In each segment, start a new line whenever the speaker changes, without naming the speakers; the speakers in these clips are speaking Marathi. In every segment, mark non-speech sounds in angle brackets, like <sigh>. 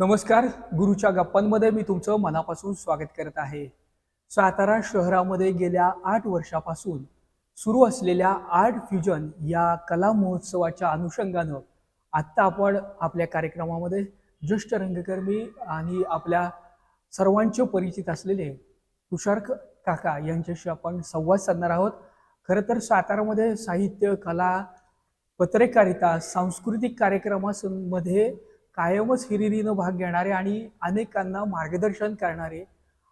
नमस्कार गुरुच्या गप्पांमध्ये मी तुमचं मनापासून स्वागत करत आहे. सातारा शहरामध्ये गेल्या आठ वर्षापासून सुरू असलेल्या आर्ट फ्युजन या कला महोत्सवाच्या अनुषंगानं आत्ता आपण आपल्या कार्यक्रमामध्ये ज्येष्ठ रंगकर्मी आणि आपल्या सर्वांचे परिचित असलेले तुषार काका यांच्याशी आपण संवाद साधणार आहोत. खरं तर सातारामध्ये साहित्य कला पत्रकारिता सांस्कृतिक कार्यक्रमामध्ये कायमच हिरिरीनं भाग घेणारे आणि अनेकांना मार्गदर्शन करणारे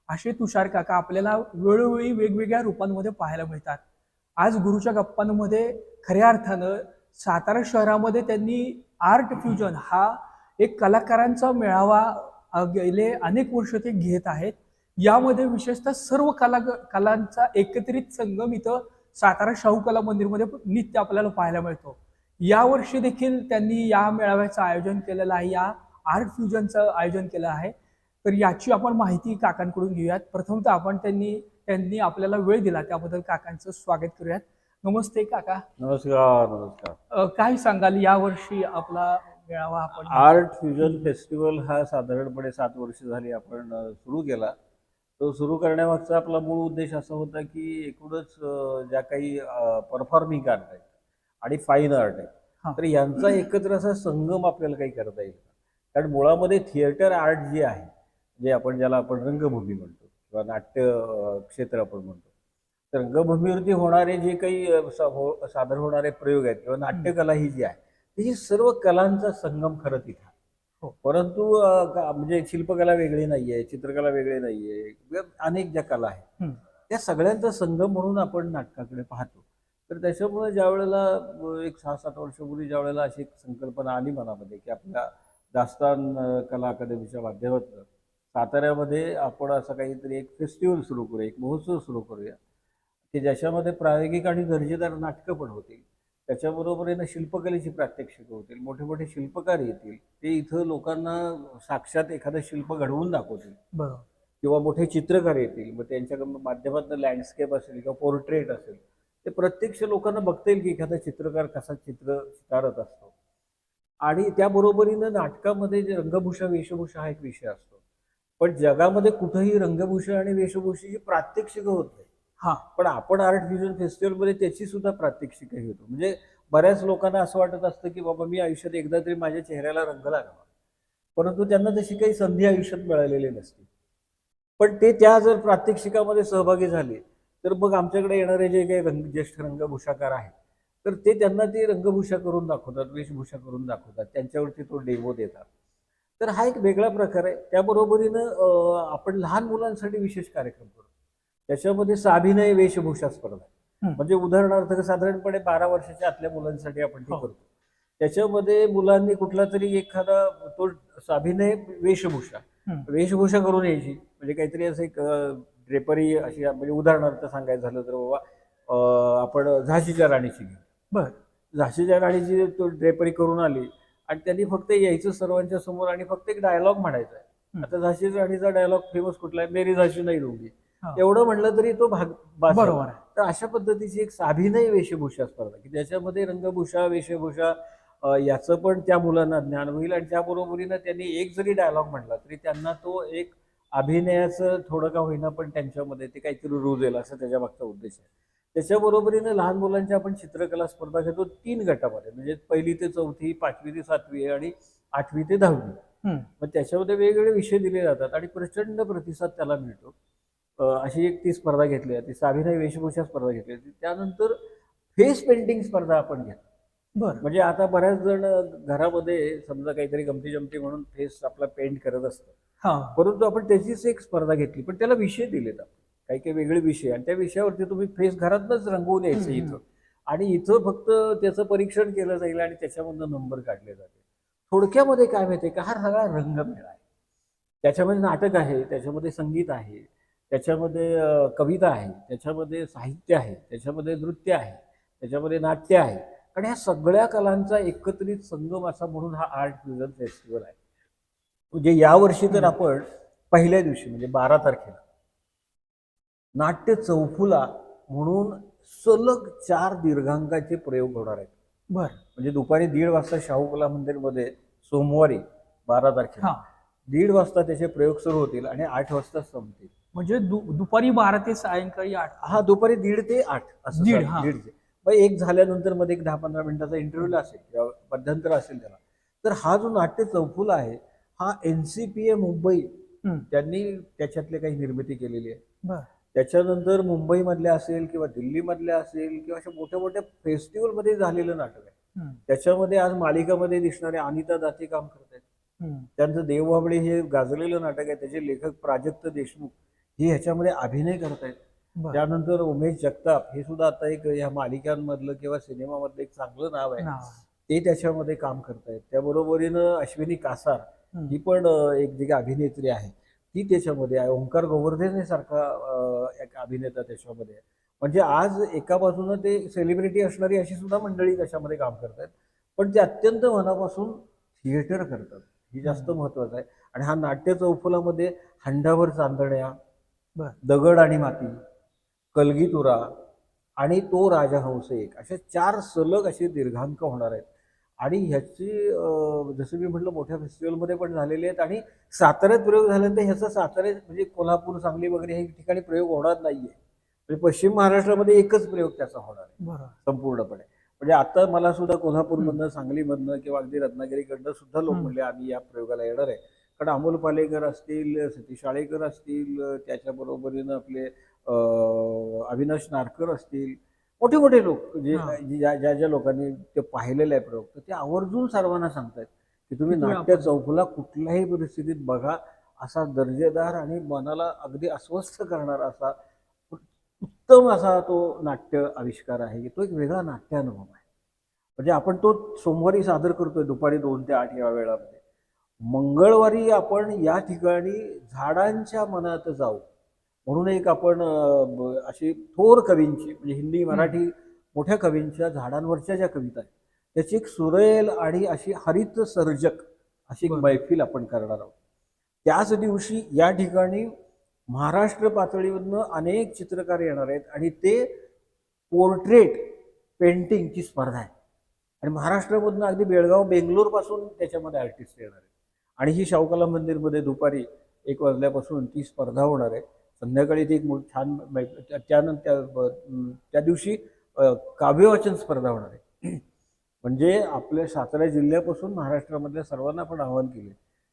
असे तुषार काका आपल्याला वेळोवेळी वेगवेगळ्या रूपांमध्ये पाहायला मिळतात. आज गुरुच्या गप्पांमध्ये खऱ्या अर्थानं सातारा शहरामध्ये त्यांनी आर्ट फ्युजन हा एक कलाकारांचा मेळावा गेले अनेक वर्ष ते घेत आहेत. यामध्ये विशेषतः सर्व कला कलांचा एकत्रित संगम इथं सातारा शाहू कला मंदिरमध्ये नित्य आपल्याला पाहायला मिळतो. यावर्षी देखील त्यांनी या मेळाव्याचं आयोजन केलेलं आहे या आर्ट फ्युजनचं आयोजन केलं आहे. तर याची आपण माहिती काकांकडून घेऊयात. प्रथमतः आपण त्यांनी त्यांनी आपल्याला वेळ दिला त्याबद्दल काकांचं स्वागत करूयात. नमस्ते काका.
नमस्कार नमस्कार.
काय सांगाल यावर्षी आपला मेळावा आपण?
आर्ट फ्युजन फेस्टिवल हा साधारणपणे सात वर्ष झाली आपण सुरू केला. तो सुरू करण्यामागचा आपला मूळ उद्देश असा होता की एकूणच ज्या काही परफॉर्मिंग आर्ट आहेत आणि फाईन आर्ट. आहे तर यांचा एकत्र असा संगम आपल्याला काही करता येईल कारण मुळामध्ये थिएटर आर्ट जे आहे जे आपण ज्याला आपण रंगभूमी म्हणतो किंवा नाट्य क्षेत्र आपण म्हणतो तर रंगभूमीवरती होणारे जे काही हो- सादर होणारे प्रयोग आहेत किंवा नाट्यकला ही जी आहे ही सर्व कलांचा संगम खरं तिथं.
हो.
परंतु म्हणजे शिल्पकला वेगळी नाहीये चित्रकला वेगळी नाहीये अनेक ज्या कला आहेत. त्या सगळ्यांचा संगम म्हणून आपण नाटकाकडे पाहतो तर त्याच्यामुळे ज्या वेळेला एक सहा सात वर्षापूर्वी ज्या वेळेला अशी एक संकल्पना आली मनामध्ये की आपल्या दास्तान कला अकादमीच्या माध्यमातून साताऱ्यामध्ये आपण असं काहीतरी एक फेस्टिवल सुरू करूया एक महोत्सव सुरू करूया की ज्याच्यामध्ये प्रायोगिक आणि दर्जेदार नाटकं पण होतील. त्याच्याबरोबरीनं शिल्पकलेची प्रात्यक्षिकं होतील मोठे मोठे शिल्पकार येतील ते इथं लोकांना साक्षात एखादं शिल्प घडवून दाखवतील.
बरोबर.
किंवा मोठे चित्रकार येतील मग त्यांच्या माध्यमातून लँडस्केप असेल किंवा पोर्ट्रेट असेल ते प्रत्यक्ष लोकांना बघता येईल की एखादा चित्रकार कसा चित्र चितारत असतो. आणि त्याबरोबरीनं नाटकामध्ये जे रंगभूषा वेशभूषा हा एक विषय असतो. पण जगामध्ये कुठंही रंगभूषा आणि वेशभूषेची प्रात्यक्षिकं होत नाही.
हा.
पण आपण आर्ट फ्युजन फेस्टिवलमध्ये त्याची सुद्धा प्रात्यक्षिकही होतो म्हणजे बऱ्याच लोकांना असं वाटत असतं की बाबा मी आयुष्यात एकदा तरी माझ्या चेहऱ्याला रंग लागावा. परंतु त्यांना तशी काही संधी आयुष्यात मिळालेली नसते. पण ते त्या जर प्रात्यक्षिकामध्ये सहभागी झाले तर मग आमच्याकडे येणारे जे काही रंग ज्येष्ठ रंगभूषाकार आहेत तर ते त्यांना ती रंगभूषा करून दाखवतात वेशभूषा करून दाखवतात. त्यांच्यावरती तो डेमो देतात. तर हा एक वेगळा प्रकार आहे. त्याबरोबरीनं आपण लहान मुलांसाठी विशेष कार्यक्रम करतो. त्याच्यामध्ये साभिनय वेशभूषा स्पर्धा. म्हणजे उदाहरणार्थ साधारणपणे बारा वर्षाच्या आतल्या मुलांसाठी आपण ते
हो.
करतो. त्याच्यामध्ये मुलांनी कुठला तरी एखादा तो साभिनय वेशभूषा. वेशभूषा करून यायची. म्हणजे काहीतरी असं एक ड्रेपरी अशी म्हणजे उदाहरणार्थ सांगायचं झालं तर बाबा आपण झाशीच्या राणीची घेऊ
बर
झाशीच्या राणीची तो ड्रेपरी करून आली आणि त्यांनी फक्त यायचं सर्वांच्या समोर आणि फक्त एक डायलॉग म्हणायचा आहे. आता झाशीच्या राणीचा डायलॉग फेमस कुठला आहे मेरी झाशी नाही रुंगी. एवढं म्हणलं तरी तो भाग.
बरोबर
तर अशा पद्धतीची एक साभिनय वेशभूषा स्पर्धा की त्याच्यामध्ये रंगभूषा वेशभूषा याचं पण त्या मुलांना ज्ञान होईल आणि त्याबरोबरीनं त्यांनी एक जरी डायलॉग म्हणला तरी त्यांना तो एक अभिनयाचं थोडं का होईना पण त्यांच्यामध्ये ते काहीतरी रुजेल असं त्याच्या मागचा उद्देश आहे. त्याच्याबरोबरीनं लहान मुलांच्या आपण चित्रकला स्पर्धा घेतो तीन गटामध्ये. म्हणजे पहिली ते चौथी पाचवी ते सातवी आणि आठवी ते दहावी. मग त्याच्यामध्ये वेगवेगळे विषय दिले जातात आणि प्रचंड प्रतिसाद त्याला मिळतो. अशी एक ती स्पर्धा घेतली आहे ती साभिनय वेशभूषा स्पर्धा घेतली आहे त्यानंतर फेस पेंटिंग स्पर्धा आपण घेतो.
बर.
म्हणजे आता बऱ्याच जण घरामध्ये समजा काहीतरी गमती जमती म्हणून फेस आपला पेंट करत असतं.
हा.
परंतु आपण त्याचीच एक स्पर्धा घेतली पण त्याला विषय दिलेत आपण. काही काही वेगळे विषय आणि त्या विषयावरती तुम्ही फेस घरातनच रंगवून यायचं. इथं. आणि इथं फक्त त्याचं परीक्षण केलं जाईल आणि त्याच्यामधनं नंबर काढले जाते थोडक्यामध्ये काय माहितीये का? हा सगळा रंगमेळा आहे. त्याच्यामध्ये नाटक आहे त्याच्यामध्ये संगीत आहे त्याच्यामध्ये कविता आहे त्याच्यामध्ये साहित्य आहे त्याच्यामध्ये नृत्य आहे त्याच्यामध्ये नाट्य आहे. आणि ह्या सगळ्या कलांचा एकत्रित संगम असा म्हणून हा आर्ट फ्युजन फेस्टिवल आहे. म्हणजे यावर्षी तर आपण पहिल्या दिवशी म्हणजे बारा तारखेला नाट्य चौफुला म्हणून सलग चार दीर्घांकाचे प्रयोग होणार आहेत.
बर.
म्हणजे दुपारी दीड वाजता शाहू कला मंदिरमध्ये सोमवारी बारा तारखेला
हा.
दीड वाजता त्याचे प्रयोग सुरू होतील आणि आठ वाजता संपतील.
म्हणजे दुपारी बारा ते सायंकाळी आठ.
हा दुपारी दीड ते आठ असं
दीड.
दीड मग एक झाल्यानंतरमध्ये एक दहा पंधरा मिनिटाचा इंटरव्ह्यू असेल किंवा मध्यंतर असेल त्याला. तर हा जो नाट्य चौफुला आहे हा N C P A Mumbai. त्यांनी त्याच्यातले काही निर्मिती केलेली आहे. त्याच्यानंतर मुंबईमधल्या असेल किंवा दिल्लीमधल्या असेल किंवा अशा मोठ्या मोठ्या फेस्टिवलमध्ये झालेलं नाटक आहे. त्याच्यामध्ये आज मालिकामध्ये दिसणारे अनिता दाते काम करत आहेत. त्यांचं देवबाबळे हे गाजलेलं नाटक आहे. त्याचे लेखक प्राजक्त देशमुख हे ह्याच्यामध्ये अभिनय करत आहेत.
बर
त्यानंतर उमेश जगताप हे सुद्धा आता एक या मालिकांमधलं किंवा सिनेमामधलं एक चांगलं नाव आहे. ते त्याच्यामध्ये काम करतायत. त्याबरोबरीनं अश्विनी कासार. ही पण एक जी अभिनेत्री आहे. ती त्याच्यामध्ये आहे. ओंकार गोवर्धने सारखा एक अभिनेता त्याच्यामध्ये आहे. म्हणजे आज एका बाजूनं ते सेलिब्रिटी असणारी अशी सुद्धा मंडळी त्याच्यामध्ये काम करतात पण ते अत्यंत मनापासून थिएटर करतात. ही जास्त. महत्वाचं आहे. आणि हा नाट्य चौफुलामध्ये हंडाभर चांदण्या. दगड आणि माती कलगीतुरा आणि तो राजहंस एक. अशा चार सलग असे दीर्घांक होणार आहेत. आणि ह्याची जसं मी म्हटलं मोठ्या फेस्टिवलमध्ये पण झालेले आहेत आणि साताऱ्यात प्रयोग झाल्यानंतर ह्याचा साताऱ्यात म्हणजे कोल्हापूर सांगली वगैरे हे ठिकाणी प्रयोग होणार नाहीये. म्हणजे पश्चिम महाराष्ट्रामध्ये एकच प्रयोग त्याचा होणार आहे. संपूर्णपणे. म्हणजे आता मला सुद्धा कोल्हापूरमधनं सांगलीमधनं किंवा अगदी रत्नागिरीकडनं सुद्धा लोक. म्हणले आम्ही या प्रयोगाला येणार आहे. कारण अमोल पालेकर असतील सतीश शाळेकर असतील त्याच्या बरोबरीनं आपले अविनाश नारकर असतील मोठे मोठे लोक जे ज्या ज्या ज्या लोकांनी ते पाहिलेलं आहे प्रयोग तर ते आवर्जून सर्वांना सांगतायत की तुम्ही नाट्य चौफुला कुठल्याही परिस्थितीत बघा असा दर्जेदार आणि मनाला अगदी अस्वस्थ करणारा असा उत्तम असा तो नाट्य आविष्कार आहे की तो एक वेगळा नाट्यानुभव आहे. म्हणजे आपण तो सोमवारी सादर करतोय दुपारी दोन ते आठ या वेळामध्ये. मंगळवारी आपण या ठिकाणी झाडांच्या मनात जाऊ. म्हणून एक आपण अशी थोर कवींची म्हणजे हिंदी मराठी मोठ्या कवींच्या झाडांवरच्या ज्या कविता आहेत त्याची एक सुरेल आणि अशी हरित सर्जक अशी एक. मैफिल आपण करणार आहोत. त्याच दिवशी या ठिकाणी महाराष्ट्र पातळीवरनं अनेक चित्रकार येणार आहेत आणि ते पोर्ट्रेट पेंटिंगची स्पर्धा आहे. आणि महाराष्ट्रामधनं अगदी बेळगाव बेंगलोरपासून त्याच्यामध्ये आर्टिस्ट येणार आहेत. आणि ही शाहूकला मंदिरमध्ये दुपारी एक वाजल्यापासून ती स्पर्धा होणार आहे. संध्याकाळी ती एक मोठी छान त्यानंतर त्या- दिवशी काव्यवाचन स्पर्धा होणार आहे. <clears throat> म्हणजे आपल्या सातारा जिल्ह्यापासून महाराष्ट्रामधल्या सर्वांना आपण आवाहन केले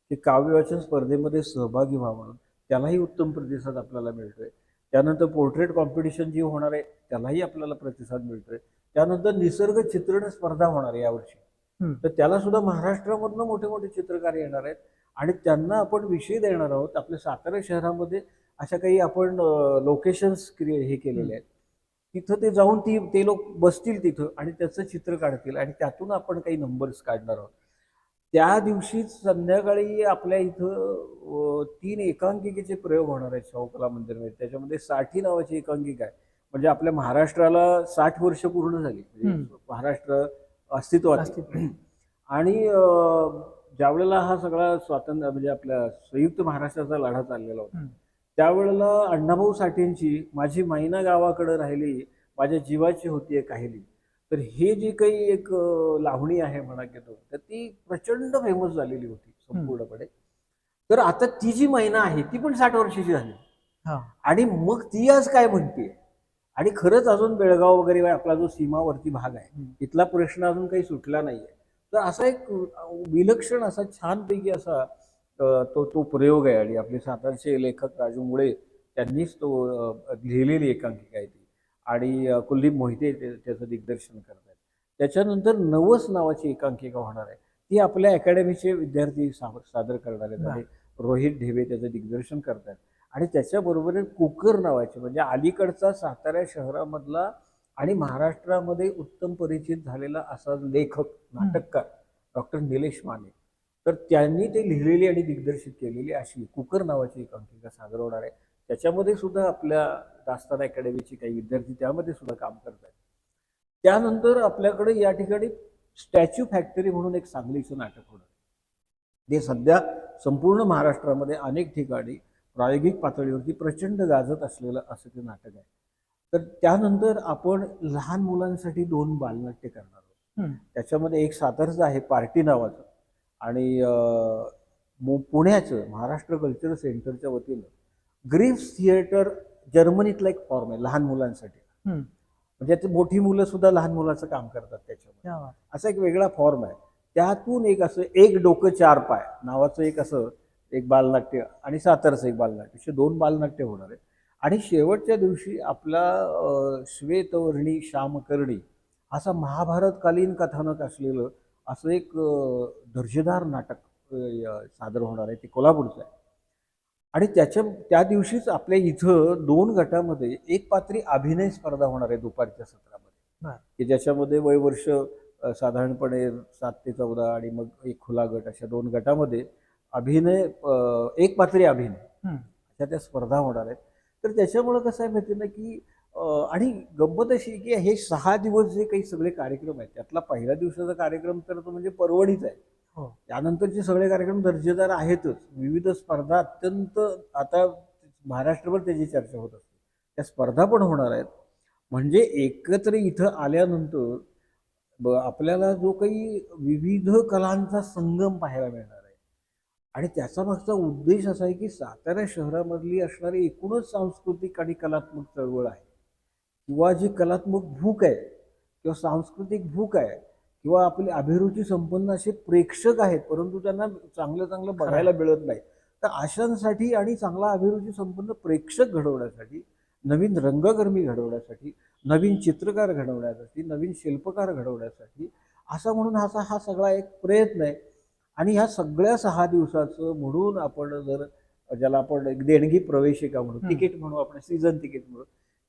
की काव्यवाचन स्पर्धेमध्ये सहभागी व्हा म्हणून त्यालाही उत्तम प्रतिसाद आपल्याला मिळतोय. त्यानंतर पोर्ट्रेट कॉम्पिटिशन जी होणार आहे त्यालाही आपल्याला प्रतिसाद मिळतोय. त्यानंतर निसर्ग चित्रण स्पर्धा होणार आहे यावर्षी. तर त्याला सुद्धा महाराष्ट्रामधनं मोठे मोठे चित्रकार येणार आहेत. आणि त्यांना आपण विषय देणार आहोत आपल्या सातारा शहरामध्ये अशा काही आपण लोकेशन्स क्रिए हे केलेले आहेत. तिथं ते जाऊन ती ते लोक बसतील तिथं आणि त्याचं चित्र काढतील आणि त्यातून आपण काही नंबर्स काढणार आहोत. त्या दिवशीच संध्याकाळी आपल्या इथं तीन एकांकिकेचे प्रयोग होणार आहेत शाहू कला मंदिरमध्ये. त्याच्यामध्ये साठी नावाची एकांकिका आहे. म्हणजे आपल्या महाराष्ट्राला साठ वर्ष पूर्ण झाली. म्हणजे. महाराष्ट्र अस्तित्वात. आणि ज्यावेळेला हा सगळा स्वातंत्र्य म्हणजे आपल्या संयुक्त महाराष्ट्राचा लढा चाललेला होता. त्यावेळेला अण्णाभाऊ साठेंची माझी मैना गावाकडे राहिली माझ्या जीवाची होती काहिली तर हे जी काही एक लावणी आहे म्हणा की तो तर ती प्रचंड फेमस झालेली होती संपूर्णपणे. तर आता ती जी मैना आहे ती पण साठ वर्षाची झाली.
हा.
आणि मग ती आज काय म्हणते आणि खरंच अजून बेळगाव वगैरे आपला जो सीमावर्ती भाग आहे. तिथला प्रश्न अजून काही सुटला नाहीये. तर असा एक विलक्षण असा छानपैकी असा तो तो प्रयोग आहे आणि आपले सातारचे लेखक राजू मुळे त्यांनीच तो लिहिलेली एकांकिका आहे ती. आणि कुलदीप मोहिते त्याचं दिग्दर्शन करतात त्याच्यानंतर नवस नावाची एकांकिका होणार आहे. ती आपल्या अकॅडमीचे विद्यार्थी सादर करणार आहेत. आणि रोहित ढेबे त्याचं दिग्दर्शन करतात आणि त्याच्याबरोबर कुकर नावाचे म्हणजे अलीकडचा सातारा शहरामधला आणि महाराष्ट्रामध्ये उत्तम परिचित झालेला असा लेखक नाटककार डॉक्टर निलेश माने. तर त्यांनी ते लिहिलेली आणि दिग्दर्शित केलेली अशी कुकर नावाची एक अंकिका सादर होणार आहे. त्याच्यामध्ये सुद्धा आपल्या दास्तान अकॅडमीचे काही विद्यार्थी त्यामध्ये सुद्धा काम करतात त्यानंतर आपल्याकडे या ठिकाणी स्टॅच्यू फॅक्टरी म्हणून एक सांगलीचं नाटक होणार. ते सध्या संपूर्ण महाराष्ट्रामध्ये अनेक ठिकाणी प्रायोगिक पातळीवरती प्रचंड गाजत असलेलं असं ते नाटक आहे. तर त्यानंतर आपण लहान मुलांसाठी दोन बालनाट्य करणार आहोत. त्याच्यामध्ये एक सातारचं आहे पार्टी नावाचं. आणि मु- पुण्याचं महाराष्ट्र कल्चरल सेंटरच्या वतीनं ग्रीफ्स थिएटर जर्मनीतला एक फॉर्म आहे लहान मुलांसाठी. म्हणजे ते मोठी मुलं सुद्धा लहान मुलाचं काम करतात त्याच्यामध्ये. असा एक वेगळा फॉर्म आहे त्यातून एक असं एक डोकं चार पाय नावाचं एक असं एक बालनाट्य आणि सातारचं एक बालनाट्य असे दोन बालनाट्य होणार आहे आणि शेवटच्या दिवशी आपला श्वेतवर्णी श्यामकर्णी असा महाभारतकालीन कथानक असलेलं असं एक दर्जेदार नाटक सादर होणार आहे ते कोल्हापूरचं आहे आणि त्याच्या त्या दिवशीच आपल्या इथं दोन गटामध्ये एक पात्री अभिनय स्पर्धा होणार आहे दुपारच्या सत्रामध्ये. की ज्याच्यामध्ये वयवर्ष साधारणपणे सात ते चौदा आणि मग एक खुला गट अशा दोन गटामध्ये अभिनय एक पात्री अभिनय. अशा त्या स्पर्धा होणार आहेत तर त्याच्यामुळं कसं आहे माहिती ना की आणि गंमत अशी की हे सहा दिवस जे काही सगळे कार्यक्रम आहेत त्यातला पहिल्या दिवसाचा कार्यक्रम तर तो म्हणजे परवडीच आहे.
हो.
त्यानंतरचे सगळे कार्यक्रम दर्जेदार आहेतच. विविध स्पर्धा अत्यंत आता महाराष्ट्रभर त्याची चर्चा होत असते. त्या स्पर्धा पण होणार आहेत. म्हणजे एकत्र इथं आल्यानंतर आपल्याला जो काही विविध कलांचा संगम पाहायला मिळणार आहे. आणि त्याचा मागचा उद्देश असा आहे की सातारा शहरामधली असणारी एकूणच सांस्कृतिक आणि कलात्मक चळवळ आहे. किंवा जी कलात्मक भूक आहे किंवा सांस्कृतिक भूक आहे किंवा आपली अभिरुची संपन्न असे प्रेक्षक आहेत परंतु त्यांना चांगलं चांगलं बघायला मिळत नाही. तर अशांसाठी आणि चांगला अभिरुची संपन्न प्रेक्षक घडवण्यासाठी नवीन रंगकर्मी घडवण्यासाठी नवीन चित्रकार घडवण्यासाठी नवीन शिल्पकार घडवण्यासाठी असा म्हणून असा हा सगळा एक प्रयत्न आहे. आणि ह्या सगळ्या सहा दिवसाचं म्हणून आपण जर ज्याला आपण एक देणगी प्रवेशिका म्हणू. तिकीट म्हणू आपण सीझन तिकीट म्हणू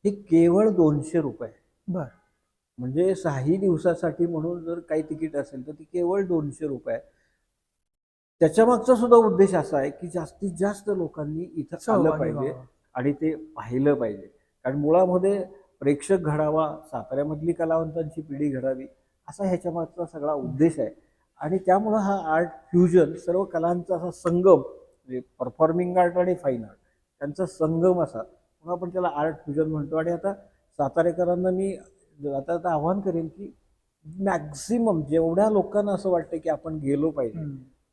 हे केवळ दोनशे रुपये
बर
म्हणजे सहाही दिवसासाठी म्हणून जर काही तिकीट असेल तर ती केवळ दोनशे रुपये आहे. त्याच्या मागचा सुद्धा उद्देश असा आहे की जास्तीत जास्त लोकांनी इथं आलं पाहिजे. आणि ते पाहिलं पाहिजे कारण मुळामध्ये प्रेक्षक घडावा साताऱ्यामधली कलावंतांची पिढी घडावी असा ह्याच्या मागचा सगळा उद्देश आहे आणि त्यामुळं हा आर्ट फ्युजन सर्व कलांचा असा संगम म्हणजे परफॉर्मिंग आर्ट आणि फाईन आर्ट त्यांचा संगम असा म्हणून आपण त्याला आर्ट फ्युजन म्हणतो. आणि आता सातारेकरांना मी आता आता आव्हान करेन की मॅक्झिमम जेवढ्या लोकांना असं वाटतं की आपण गेलो पाहिजे.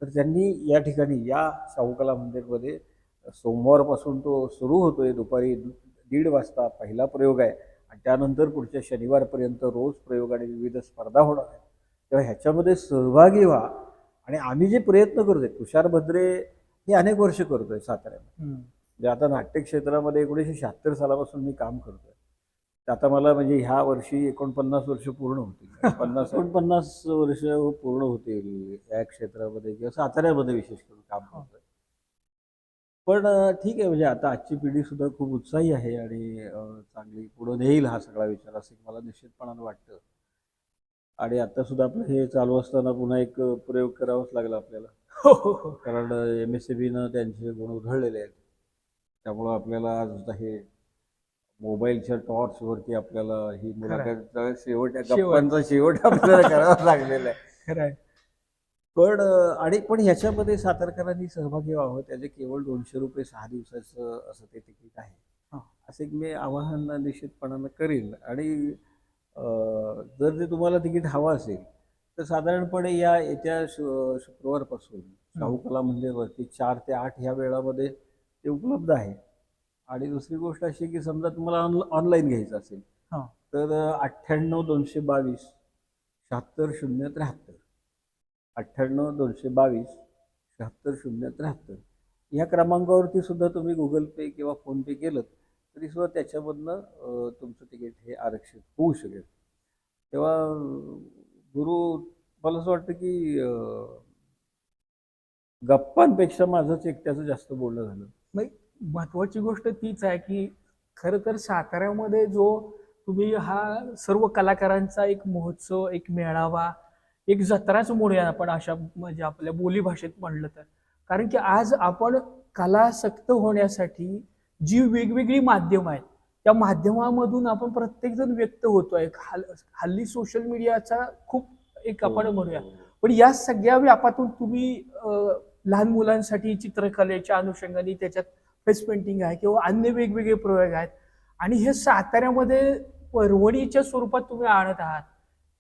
तर त्यांनी या ठिकाणी या शाहू कला मंदिरमध्ये सोमवारपासून तो सुरू होतोय. दुपारी दीड वाजता पहिला प्रयोग आहे. आणि त्यानंतर पुढच्या शनिवारपर्यंत रोज प्रयोग आणि विविध स्पर्धा होणार आहेत. तेव्हा ह्याच्यामध्ये सहभागी व्हा. आणि आम्ही जे प्रयत्न करतोय तुषार भद्रे हे अनेक वर्ष करतोय साताऱ्यामध्ये. म्हणजे आता नाट्य क्षेत्रामध्ये एकोणीसशे शहात्तर सालापासून मी काम करतोय. तर आता मला म्हणजे ह्या वर्षी एकोणपन्नास वर्ष पूर्ण होतील. <laughs> पन्नास एकोणपन्नास वर्ष पूर्ण होतील या क्षेत्रामध्ये किंवा साताऱ्यामध्ये विशेष करून काम करतोय. पण अं, ठीक आहे म्हणजे आता आजची पिढी सुद्धा खूप उत्साही आहे आणि चांगली पुढे नेईल हा सगळा विचार असं मला निश्चितपणानं वाटतं. आणि आता सुद्धा आपलं हे चालू असताना पुन्हा एक प्रयोग करावाच लागला आपल्याला.
हो, हो, हो.
कारण एम एस सी बीनं त्यांचे गुण उधळलेले आहेत. त्यामुळं आपल्याला आज हे मोबाईलच्या टॉर्चवरती आपल्याला ही मुलाखत शेवट. गप्पांचा शेवट आपल्याला करावा <laughs> लागलेला आहे
खरं.
पण आणि पण ह्याच्यामध्ये सातारकरांनी सहभागी व्हावं त्याचे केवळ दोनशे रुपये सहा दिवसाचं असं ते तिकीट आहे
हा.
असं एक मी आवाहन निश्चितपणानं करीन आणि अं, जर ते तुम्हाला तिकीट हवं असेल तर साधारणपणे या येत्या शु शुक्रवारपासून शाहू कला मंदिरवरती चार ते आठ ह्या वेळामध्ये ते उपलब्ध आहे. आणि दुसरी गोष्ट अशी की समजा तुम्हाला ऑन ऑनलाईन घ्यायचं असेल
हा.
तर अठ्ठ्याण्णव दोनशे बावीस शहात्तर शून्य त्र्याहत्तर. अठ्ठ्याण्णव दोनशे बावीस शहात्तर शून्य त्र्याहत्तर. ह्या क्रमांकावरती सुद्धा तुम्ही गुगल पे किंवा फोनपे केलं तरी सुद्धा त्याच्यामधनं तुमचं तिकीट हे आरक्षित होऊ शकेल. तेव्हा गुरु मला असं वाटतं की गप्पांपेक्षा माझंच एकट्याचं जास्त बोलणं झालं.
महत्वाची गोष्ट तीच आहे की खरं तर साताऱ्यामध्ये जो तुम्ही हा सर्व कलाकारांचा एक महोत्सव एक मेळावा एक जत्राच म्हणूया आपण अशा म्हणजे आपल्या बोलीभाषेत म्हणलं तर. कारण की आज आपण कलासक्त होण्यासाठी जी वेगवेगळी माध्यम आहेत त्या माध्यमामधून आपण प्रत्येकजण व्यक्त होतोय हल हल्ली सोशल मीडियाचा खूप एक आपण म्हणूया. पण या सगळ्या व्यापातून तुम्ही लहान मुलांसाठी चित्रकलेच्या अनुषंगाने त्याच्यात फेस पेंटिंग आहे किंवा अन्य वेगवेगळे प्रयोग आहेत. आणि हे साताऱ्यामध्ये परवणीच्या स्वरूपात तुम्ही आणत आहात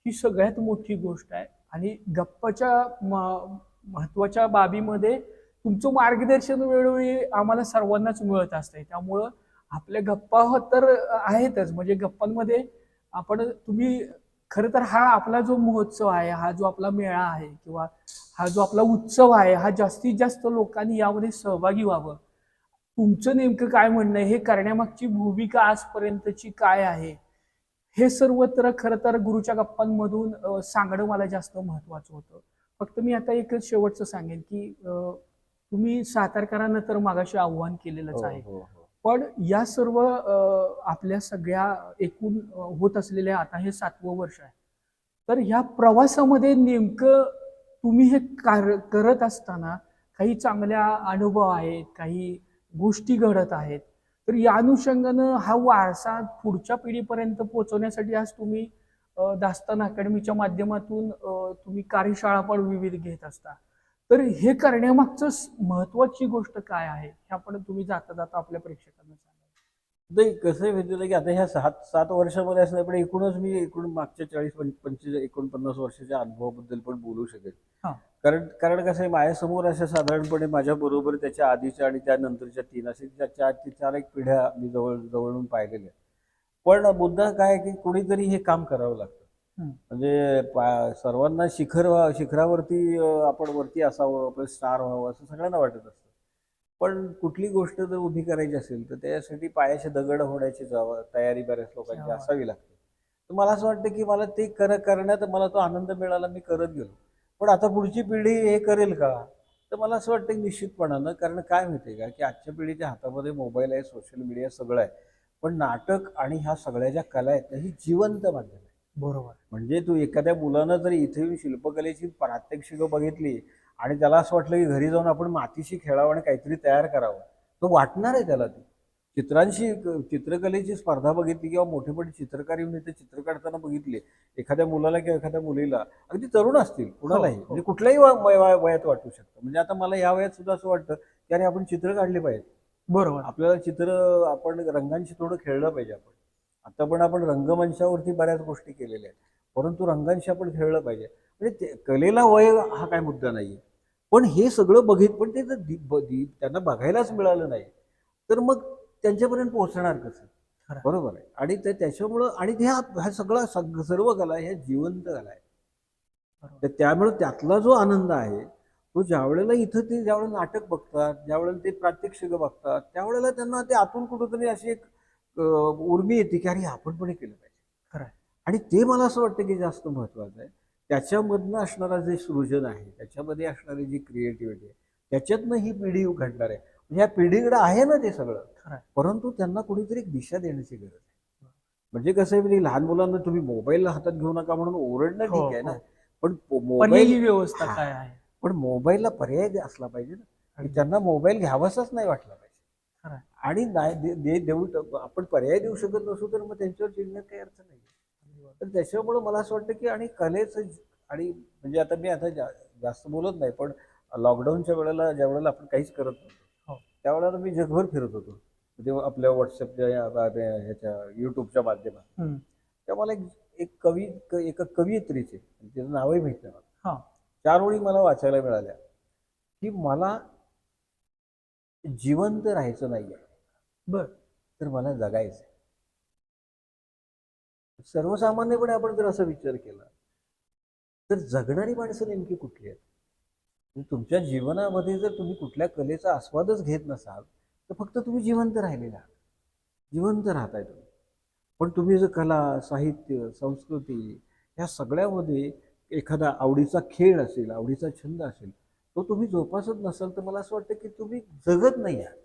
ही सगळ्यात मोठी गोष्ट आहे. आणि गप्पाच्या म- महत्त्वाच्या बाबीमध्ये तुमचं मार्गदर्शन वेळोवेळी आम्हाला सर्वांनाच मिळत असतंय त्यामुळं आपल्या गप्पा तर आहेतच. म्हणजे गप्पांमध्ये आपण तुम्ही खरं तर हा आपला जो महोत्सव आहे हा जो आपला मेळा आहे किंवा हा जो आपला उत्सव आहे हा जास्तीत जास्त लोकांनी यामध्ये सहभागी व्हावं. तुमचं नेमकं काय म्हणणं हे करण्यामागची भूमिका आजपर्यंतची काय आहे? हे सर्वत्र खरं तर गुरुच्या गप्पांमधून सांगणं मला जास्त महत्वाचं होतं. फक्त मी आता एकच शेवटचं सांगेन की तुम्ही सातारकरांना तर मागाशी आव्हान केलेलंच
हो,
आहे.
हो, हो.
पण या सर्व आपल्या सगळ्या एकूण होत असलेल्या आता हे सातवं वर्ष आहे. तर ह्या प्रवासामध्ये नेमकं तुम्ही हे कार करत असताना काही चांगल्या अनुभव आहेत काही गोष्टी घडत आहेत. तर या अनुषंगानं हा वारसा पुढच्या पिढीपर्यंत पोहोचवण्यासाठी आज तुम्ही दास्तान अकॅडमीच्या माध्यमातून तुम्ही कार्यशाळा पण विविध घेत असता. तर हे करण्यामागचं महत्वाची गोष्ट काय आहे हे आपण तुम्ही जाता जाता आपल्या प्रेक्षकांना सांगा
नाही कसं आहे माहिती की आता ह्या सात सात वर्षामध्ये असं नाही पण एकूणच मी एकूण मागच्या चाळीस पंचवीस एकोणपन्नास वर्षाच्या अनुभवाबद्दल पण बोलू शकेल. कारण कारण कसं आहे माझ्यासमोर अशा साधारणपणे माझ्या बरोबर त्याच्या आधीच्या आणि त्यानंतरच्या तीन असे चार ते चार एक पिढ्या मी जवळ जवळून पाहिलेल्या. पण मुद्दा काय की कोणीतरी हे काम करावं लागतं. म्हणजे सर्वांना शिखर शिखरावरती आपण वरती असावं आपण स्टार व्हावं असं सगळ्यांना वाटत असतं. पण कुठली गोष्ट जर उभी करायची असेल तर त्यासाठी पायाचे दगड होण्याची जावं तयारी बऱ्याच लोकांची असावी लागते. तर मला असं वाटतं की मला ते कर करण्यात मला तो आनंद मिळाला मी करत गेलो. पण आता पुढची पिढी हे करेल का? तर मला असं वाटतं निश्चितपणानं कारण काय माहितीये का की आजच्या पिढीच्या हातामध्ये मोबाईल आहे सोशल मीडिया सगळं आहे. पण नाटक आणि ह्या सगळ्या ज्या कला आहेत ही जिवंत माध्यम आहे.
बरोबर.
म्हणजे तू एखाद्या मुलानं जर इथे येऊन शिल्पकलेची प्रात्यक्षिकं बघितली आणि त्याला असं वाटलं की घरी जाऊन आपण मातीशी खेळावं आणि काहीतरी तयार करावं तो वाटणार आहे त्याला ती? चित्रांशी चित्रकलेची स्पर्धा बघितली किंवा मोठे मोठे चित्रकार येऊन इथे चित्र काढताना बघितले एखाद्या मुलाला किंवा एखाद्या मुलीला अगदी तरुण असतील कुणालाही
हो, हो.
म्हणजे कुठल्याही वयात वाटू शकतं. म्हणजे आता मला या वयात सुद्धा असं वाटतं की अरे आपण चित्र काढले पाहिजे.
बरोबर.
आपल्याला चित्र आपण रंगांशी थोडं खेळलं पाहिजे आपण. आता पण आपण रंगमंचावरती बऱ्याच गोष्टी केलेल्या आहेत. परंतु रंगांशी आपण खेळलं पाहिजे. म्हणजे कलेला वय हा काय मुद्दा नाहीये. पण हे सगळं बघित पण ते त्यांना बघायलाच मिळालं नाही तर मग त्यांच्यापर्यंत पोहोचणार कसं. बरोबर आहे. आणि ते त्याच्यामुळं आणि ह्या हा सगळा सग- सर्व कला ह्या जिवंत कला आहे. तर त्यामुळे त्यातला जो आनंद आहे तो ज्या वेळेला इथं ते ज्या वेळेला नाटक बघतात ज्या वेळेला ते प्रात्यक्षिक बघतात त्यावेळेला त्यांना ते आतून कुठंतरी अशी एक उर्मी येते की अरे आपण पण हे केलं पाहिजे
खरं.
आणि ते मला असं वाटतं की जास्त महत्वाचं आहे त्याच्यामधनं असणारं जे सृजन आहे त्याच्यामध्ये असणारी जी क्रिएटिव्हिटी आहे त्याच्यातनं ही पिढी घडणार आहे म्हणजे ह्या पिढीकडे आहे ना ते सगळं. परंतु त्यांना कुणीतरी एक दिशा देण्याची गरज आहे म्हणजे कसं आहे म्हणजे लहान मुलांना तुम्ही मोबाईल हातात घेऊ नका म्हणून ओरडणं
हो,
ठीक आहे ना
हो.
पण मोबाईल
ही व्यवस्था. काय आहे
पण मोबाईलला पर्याय असला पाहिजे ना
अगदी.
त्यांना मोबाईल घ्यावासाच नाही वाटला पाहिजे. आणि नाही देऊ आपण पर्याय देऊ शकत नसू तर मग त्यांच्यावर चिडण्यात काही अर्थ नाही. तर त्याच्यामुळं मला असं वाटतं की आणि कलेचं आणि म्हणजे आता मी आता जा- जास्त बोलत नाही पण लॉकडाऊनच्या वेळेला ज्या वेळेला आपण काहीच करत
हो.
नव्हतो त्यावेळेला मी जगभर फिरत होतो. म्हणजे आपल्या व्हॉट्सअपच्या ह्याच्या युट्यूबच्या माध्यमात. तेव्हा मला एक कवी एका कवयित्रीचे तिचं नावही माहीत मला.
हा.
चार ओळी मला वाचायला मिळाल्या. की मला जिवंत राहायचं नाहीये.
बर.
तर मला जगायचं सर्वसामान्यपणे आपण जर असा विचार केला तर जगणारी माणसं नेमकी कुठली आहेत? म्हणजे तुमच्या जीवनामध्ये जर तुम्ही कुठल्या कलेचा आस्वादच घेत नसाल तर फक्त तुम्ही जिवंत राहिलेला आहात. जिवंत राहताय तुम्ही. पण तुम्ही जर कला साहित्य संस्कृती ह्या सगळ्यामध्ये एखादा आवडीचा खेळ असेल आवडीचा छंद असेल तो तुम्ही जोपासत नसाल तर मला असं वाटतं की तुम्ही जगत नाही आहात.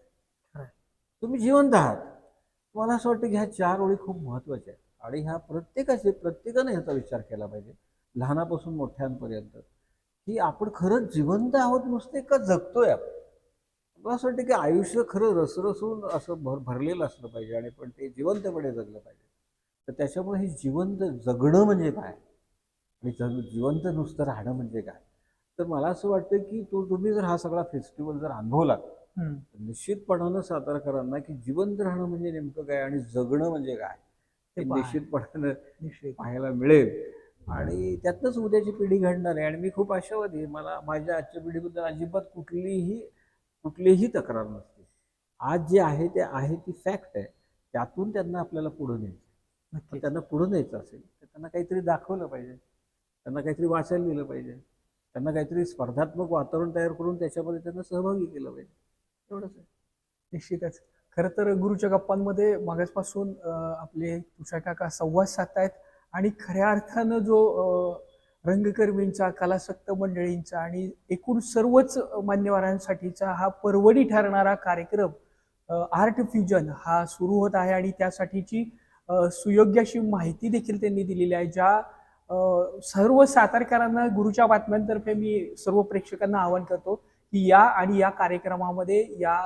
तुम्ही जिवंत आहात. मला असं वाटतं की ह्या चार ओळी खूप महत्त्वाच्या आहेत. आणि ह्या प्रत्येकाचे प्रत्येकाने ह्याचा विचार केला पाहिजे. लहानापासून मोठ्यांपर्यंत. की आपण खरंच जिवंत आहोत नुसते का जगतोय आपण? मला असं वाटतं की आयुष्य खरं रसरसून असं भर भरलेलं असलं पाहिजे आणि पण ते जिवंतपणे जगलं पाहिजे. तर त्याच्यामुळे हे जिवंत जगणं म्हणजे काय? आणि जग जिवंत नुसतं राहणं म्हणजे काय? तर मला असं वाटतं की तो तुम्ही जर हा सगळा फेस्टिवल जर अनुभवला निश्चितपणानं सातारकरांना की जिवंत राहणं म्हणजे नेमकं काय आणि जगणं म्हणजे काय
ते
हे. निश्चितपणानं
निश्चित.
पाहायला मिळेल. आणि त्यातनंच उद्याची पिढी घडणार आहे आणि मी खूप आशावादी मला माझ्या आजच्या पिढीबद्दल अजिबात कुठलीही कुठलीही तक्रार नसते. आज जे आहे ते आहे ती फॅक्ट आहे. त्यातून त्यांना आपल्याला पुढं न्यायचं त्यांना पुढं न्यायचं असेल तर त्यांना काहीतरी दाखवलं पाहिजे. त्यांना काहीतरी वाचायला दिलं पाहिजे. त्यांना काहीतरी स्पर्धात्मक वातावरण तयार करून त्याच्यामध्ये त्यांना सहभागी केलं पाहिजे. एवढंच आहे.
निश्चितच. खरं तर गुरुच्या गप्पांमध्ये मागासपासून आपले तुषार काका संवाद साधतायत आणि खऱ्या अर्थानं जो रंगकर्मींचा कलासक्त मंडळींचा आणि एकूण सर्वच मान्यवरांसाठीचा हा परवडी ठरणारा कार्यक्रम आर्ट फ्युजन हा सुरू होत आहे आणि त्यासाठीची सुयोग्य अशी माहिती देखील त्यांनी दिलेली आहे ज्या सर्व सातारकरांना गुरुच्या बातम्यांतर्फे मी सर्व प्रेक्षकांना आवाहन करतो की या आणि या कार्यक्रमामध्ये या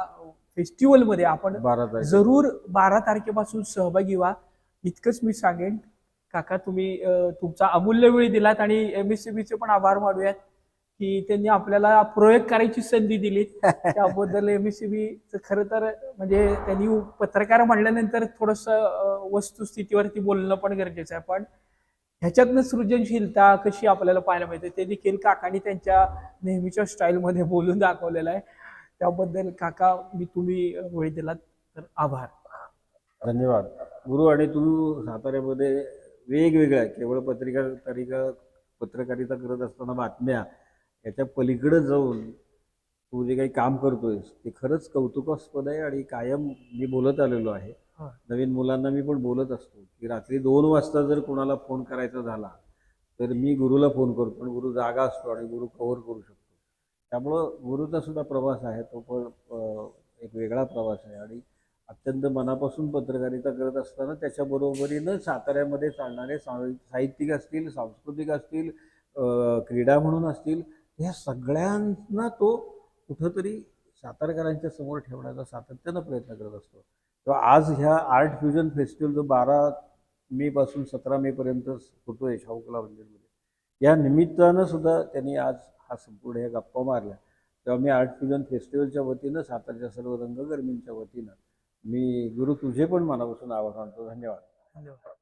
फेस्टिवलमध्ये आपण जरूर बारा तारखेपासून सहभागी व्हा. इतकंच मी सांगेन. काका तुम्ही तुमचा अमूल्य वेळ दिलात आणि एम एस चे पण आभार मानूयात की त्यांनी आपल्याला प्रयोग करायची संधी दिली. <laughs> त्याबद्दल एम एस खरं तर म्हणजे त्यांनी पत्रकार म्हणल्यानंतर थोडस वस्तुस्थितीवरती बोलणं पण गरजेचं आहे. पण ह्याच्यातनं सृजनशीलता कशी आपल्याला पाहायला मिळते ते देखील काकांनी त्यांच्या नेहमीच्या स्टाईलमध्ये बोलून दाखवलेलं आहे. त्याबद्दल काका मी तुम्ही वेळ दिलात तर आभार.
धन्यवाद. गुरु आणि तू साताऱ्यामध्ये वेगवेगळ्या केवळ पत्रिका तारिका पत्रकारिता करत असताना बातम्या याच्या पलीकडे जाऊन तू जे काही काम करतोयस ते खरंच कौतुकास्पद आहे आणि कायम मी बोलत आलेलो आहे. नवीन मुलांना मी पण बोलत असतो की रात्री दोन वाजता जर कोणाला फोन करायचा झाला तर मी गुरुला फोन करतो आणि गुरु जागा असतो आणि गुरु कव्हर करू शकतो. त्यामुळं गुरुचा सुद्धा प्रवास आहे तो पण एक वेगळा प्रवास आहे आणि अत्यंत मनापासून पत्रकारिता करत असताना त्याच्याबरोबरीनं साताऱ्यामध्ये चालणारे सा- साहित्यिक असतील सांस्कृतिक असतील क्रीडा म्हणून असतील ह्या सगळ्यांना तो कुठंतरी सातारकरांच्या समोर ठेवण्याचा सातत्यानं प्रयत्न करत असतो. तर आज ह्या आर्ट फ्युजन फेस्टिवल जो बारा मे पासून सतरा मे पर्यंत आहे शाहू कला मंदिरमध्ये या निमित्तानं सुद्धा त्यांनी आज हा संपूर्ण ह्या गप्पा मारल्या. तेव्हा मी आर्ट फ्युजन फेस्टिवलच्या वतीनं सातारच्या सर्व रंगकर्मींच्या वतीनं मी गुरु तुझे पण मनापासून आभार मानतो धन्यवाद.
धन्यवाद.